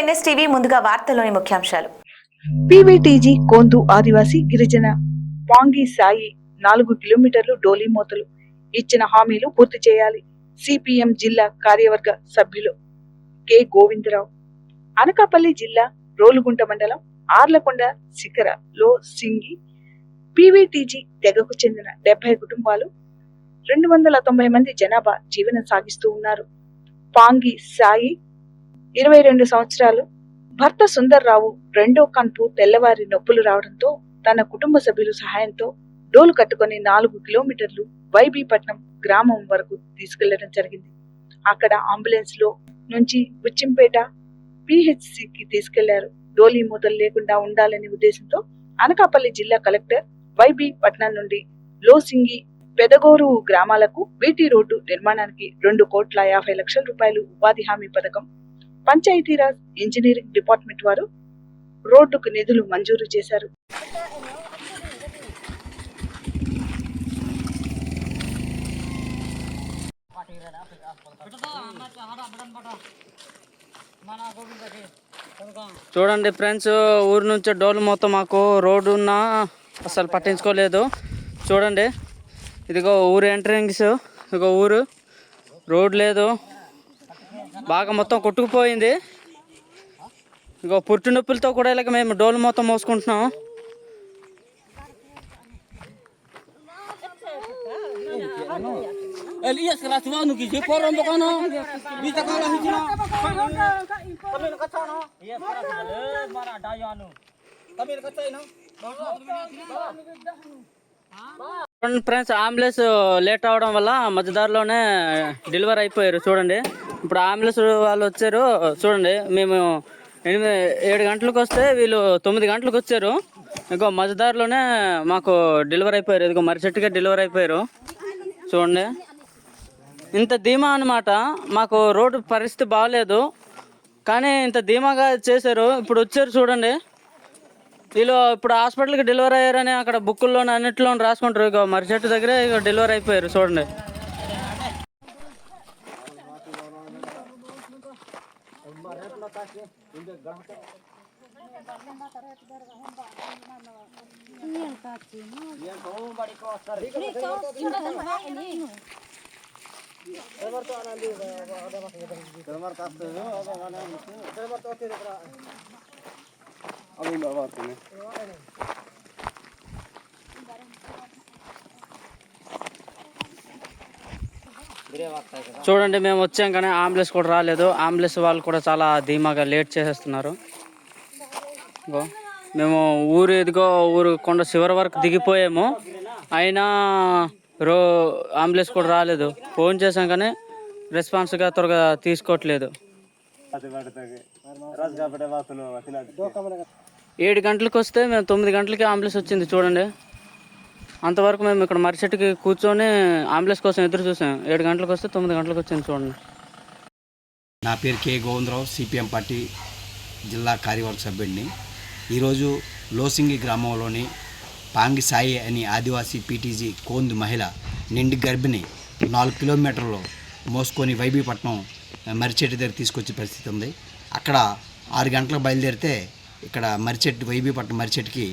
NSTV ముందుగా వార్తల్లోని ముఖ్యాంశాలు. పీవీటీజీ కోందు ఆదివాసి గిరిజన పాంగి సాయి నాలుగు కిలోమీటర్లు డోలీ మోతలు. ఇచ్చిన హామీలు పూర్తి చేయాలి. సిపిఎం జిల్లా కార్యవర్గ సభ్యులు కె. గోవిందరావు. అనకాపల్లి జిల్లా రోలుగుంట మండలం ఆర్లకొండ శిఖరలో సింగి పీవీటీజీ తెగకు చెందిన డెబ్బై కుటుంబాలు రెండు వందల తొంభై మంది జనాభా జీవనం సాగిస్తూ ఉన్నారు. పాంగి సాయి ఇరవై రెండు సంవత్సరాలు భర్త సుందర్రావు రెండో కన్పు తెల్లవారి నొప్పులు రావడంతో తన కుటుంబ సభ్యుల సహాయంతో డోలు కట్టుకొని నాలుగు కిలోమీటర్లు వైబీపట్నం గ్రామం వరకు తీసుకెళ్ళడం జరిగింది. అక్కడ అంబులెన్స్లో నుంచి ఉచ్చింపేట పిహెచ్సికి తీసుకెళ్ళారు. డోలీ మూతలు లేకుండా ఉండాలనే ఉద్దేశంతో అనకాపల్లి జిల్లా కలెక్టర్ వైబీ పట్నం నుండి లోసింగి పెదగోరు గ్రామాలకు బీటీ రోడ్డు నిర్మాణానికి రెండు కోట్ల యాభై లక్షల రూపాయలు ఉపాధి హామీ పథకం పంచాయతీరాజ్ ఇంజనీరింగ్ డిపార్ట్మెంట్ వారు రోడ్డుకు నిధులు మంజూరు చేశారు. చూడండి ఫ్రెండ్స్ ఊరు నుంచి డోలు మొత్తం మాకు రోడ్డు ఉన్నా అసలు పట్టించుకోలేదు. చూడండి ఇదిగో ఊరు ఎంట్రెన్స్ ఇదిగో ఊరు. రోడ్ లేదు. బాగా మొత్తం కొట్టుకుపోయింది. ఇగో పుట్టు నొప్పులతో కూడా ఇలాగ మేము డోలు మొత్తం మోసుకుంటున్నాం. చూడండి ఫ్రెండ్స్ అంబులెన్స్ లేట్ అవడం వల్ల మధ్యదారిలోనే డెలివరీ అయిపోయారు చూడండి. ఇప్పుడు అంబులెన్స్ వాళ్ళు వచ్చారు చూడండి. మేము ఎనిమిది ఏడు గంటలకు వస్తే వీళ్ళు తొమ్మిది గంటలకు వచ్చారు. ఇంకో మధ్యదారిలోనే మాకు డెలివరీ అయిపోయారు. ఇదిగో మరిచెట్టుగా డెలివరీ అయిపోయారు. చూడండి. ఇంత ధీమా అనమాట మాకు రోడ్డు పరిస్థితి బాగాలేదు కానీ ఇంత ధీమాగా చేశారు. ఇప్పుడు వచ్చారు చూడండి. వీళ్ళు ఇప్పుడు హాస్పిటల్కి డెలివరీ అయ్యారని అక్కడ బుక్కుల్లో అన్నింటిలో రాసుకుంటారు. ఇక మరి చెట్టు దగ్గరే ఇక డెలివరీ అయిపోయారు చూడండి. చూడండి మేము వచ్చాం కానీ అంబులెన్స్ కూడా రాలేదు. అంబులెన్స్ వాళ్ళు కూడా చాలా ధీమాగా లేట్ చేసేస్తున్నారు. మేము ఊరు ఎదిగో ఊరు కొండ చివరి వరకు దిగిపోయాము. అయినా రో అంబులెన్స్ కూడా రాలేదు. ఫోన్ చేసాం కానీ రెస్పాన్స్గా త్వరగా తీసుకోవట్లేదు. ఏడు గంటలకు వస్తే మేము తొమ్మిది గంటలకి అంబులెన్స్ వచ్చింది చూడండి. అంతవరకు మేము ఇక్కడ మరిచెట్టుకి కూర్చొని అంబులెన్స్ కోసం ఎదురు చూసాం. ఏడు గంటలకు వస్తే తొమ్మిది గంటలకు వచ్చింది చూడండి. నా పేరు కే గోవిందరావు సిపిఎం పార్టీ జిల్లా కార్యవర్గ సభ్యుడిని. ఈరోజు లోసింగి గ్రామంలోని పాంగి సాయి అని ఆదివాసీ పీటీజీ కోంది మహిళ నిండి గర్భిణి నాలుగు కిలోమీటర్లు మోసుకొని వైబీపట్నం మరిచెట్టు దగ్గర తీసుకొచ్చే పరిస్థితి ఉంది. అక్కడ ఆరు గంటలకు బయలుదేరితే ఇక్కడ మరిచెట్టు వైబీపట్నం మరిచెట్టుకి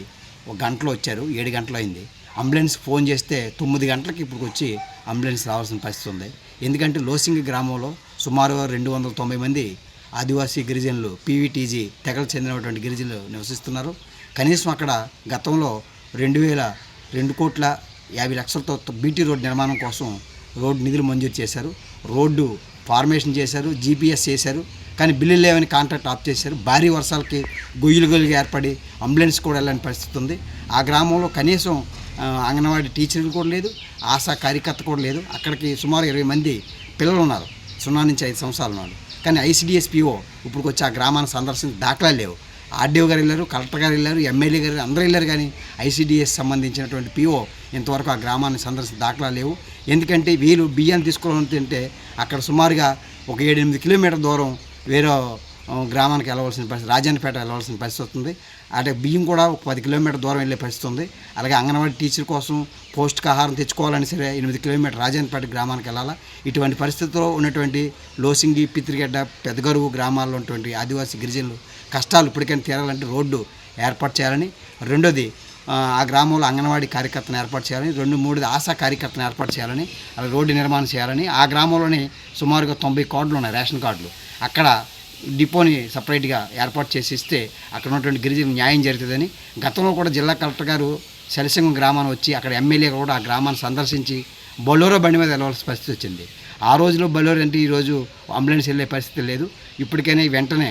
ఒక గంటలో వచ్చారు. ఏడు గంటలు అయింది అంబులెన్స్ ఫోన్ చేస్తే తొమ్మిది గంటలకు ఇప్పుడు వచ్చి అంబులెన్స్ రావాల్సిన పరిస్థితి ఉంది. ఎందుకంటే లోసింగి గ్రామంలో సుమారు రెండు వందల తొంభై మంది ఆదివాసీ గిరిజనులు పీవీటీజీ తెగలకు చెందినటువంటి గిరిజనులు నివసిస్తున్నారు. కనీసం అక్కడ గతంలో రెండు వేల రెండు కోట్ల యాభై లక్షలతో బీటీ రోడ్ నిర్మాణం కోసం రోడ్డు నిధులు మంజూరు చేశారు. రోడ్డు ఫార్మేషన్ చేశారు జీపీఎస్ చేశారు కానీ బిల్లులు లేవని కాంట్రాక్ట్ ఆఫ్ చేశారు. భారీ వర్షాలకి గొయ్యలు గొయ్యలు ఏర్పడి అంబులెన్స్ కూడా వెళ్ళని పరిస్థితి ఉంది. ఆ గ్రామంలో కనీసం అంగన్వాడీ టీచర్లు కూడా లేదు ఆశా కార్యకర్త కూడా లేదు. అక్కడికి సుమారు ఇరవై మంది పిల్లలు ఉన్నారు. సున్నా నుంచి ఐదు సంవత్సరాలు ఉన్నారు. కానీ ఐసీడీఎస్పిఓ ఇప్పుడు వచ్చి ఆ గ్రామాన్ని సందర్శించి దాఖలా లేవు. ఆర్డీఓ గారు వెళ్ళారు కలెక్టర్ గారు వెళ్ళారు ఎమ్మెల్యే గారు అందరూ వెళ్ళారు కానీ ఐసీడీఎస్ సంబంధించినటువంటి పిఓ ఇంతవరకు ఆ గ్రామాన్ని సందర్శించిన దాఖలా లేవు. ఎందుకంటే వీళ్ళు బియ్యం తీసుకోవాలని తింటే అక్కడ సుమారుగా ఒక ఏడెనిమిది కిలోమీటర్ దూరం వేరే గ్రామానికి వెళ్ళవలసిన పరిస్థితి రాజానిపేట వెళ్ళవలసిన పరిస్థితి వస్తుంది. అంటే బియ్యం కూడా ఒక పది కిలోమీటర్ దూరం వెళ్ళే పరిస్థితి ఉంది. అలాగే అంగన్వాడీ టీచర్ కోసం పౌష్టిక ఆహారం తెచ్చుకోవాలని సరే ఎనిమిది కిలోమీటర్ రాజన్నపేట గ్రామానికి వెళ్ళాలా? ఇటువంటి పరిస్థితుల్లో ఉన్నటువంటి లోసింగి పిత్రిగడ్డ పెద్దగరువు గ్రామాల్లో ఉన్నటువంటి ఆదివాసీ గిరిజనులు కష్టాలు ఇప్పటికైనా తీరాలంటే రోడ్డు ఏర్పాటు చేయాలని రెండోది ఆ, ఆ గ్రామంలో అంగన్వాడీ కార్యకర్తను ఏర్పాటు చేయాలని రెండు మూడు ఆశా కార్యకర్తను ఏర్పాటు చేయాలని అలా రోడ్డు నిర్మాణం చేయాలని ఆ గ్రామంలోనే సుమారుగా తొంభై కార్డులు ఉన్నాయి రేషన్ కార్డులు. అక్కడ డిపోని సపరేట్గా ఏర్పాటు చేసి ఇస్తే అక్కడ ఉన్నటువంటి గిరిజన న్యాయం జరుగుతుందని గతంలో కూడా జిల్లా కలెక్టర్ గారు శలిసింగం గ్రామాన్ని వచ్చి అక్కడ ఎమ్మెల్యే కూడా ఆ గ్రామాన్ని సందర్శించి బొలోరో బండి మీద వెళ్ళవలసిన పరిస్థితి వచ్చింది. ఆ రోజులో బొలోరో అంటే ఈరోజు అంబులెన్స్ వెళ్ళే పరిస్థితి లేదు. ఇప్పటికైనా వెంటనే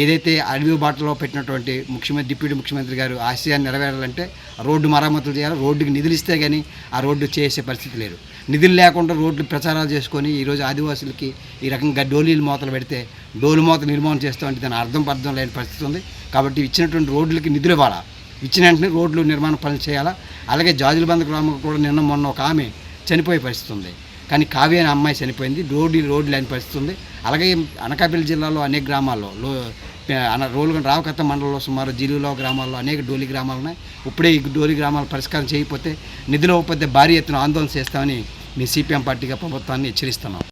ఏదైతే అడవి బాటలో పెట్టినటువంటి ముఖ్యమంత్రి డిప్యూటీ ముఖ్యమంత్రి గారు ఆశయాన్ని నెరవేరాలంటే రోడ్డు మరమ్మతులు చేయాలి రోడ్డుకి నిధులు ఇస్తే కానీ ఆ రోడ్డు చేసే పరిస్థితి లేదు. నిధులు లేకుండా రోడ్లు ప్రచారాలు చేసుకొని ఈరోజు ఆదివాసులకి ఈ రకంగా డోలీలు మూతలు పెడితే డోలు మూత నిర్మాణం చేస్తామంటే దాని అర్థం అర్థం లేని పరిస్థితి ఉంది. కాబట్టి ఇచ్చినటువంటి రోడ్లకి నిధులు ఇవ్వాలా? ఇచ్చిన వెంటనే రోడ్లు నిర్మాణ పనులు చేయాలా? అలాగే జాజులబంద గ్రామం కూడా నిన్న మొన్న ఒక ఆమె చనిపోయే పరిస్థితి ఉంది. కానీ కావ్య అనే అమ్మాయి చనిపోయింది. రోడ్డు రోడ్లు లేని పరిస్థితి ఉంది. అలాగే అనకాపల్లి జిల్లాలో అనేక గ్రామాల్లో రోలుగొండ రావకత్త మండలంలో సుమారు జిల్లులో గ్రామాల్లో అనేక డోలి గ్రామాలు ఉన్నాయి. ఇప్పుడే ఈ డోలి గ్రామాలు పరిష్కారం చేయకపోతే నిధులు ఇవ్వకపోతే భారీ ఎత్తున ఆందోళన చేస్తామని మీ సిపిఎం పార్టీగా ప్రభుత్వాన్ని హెచ్చరిస్తున్నాం.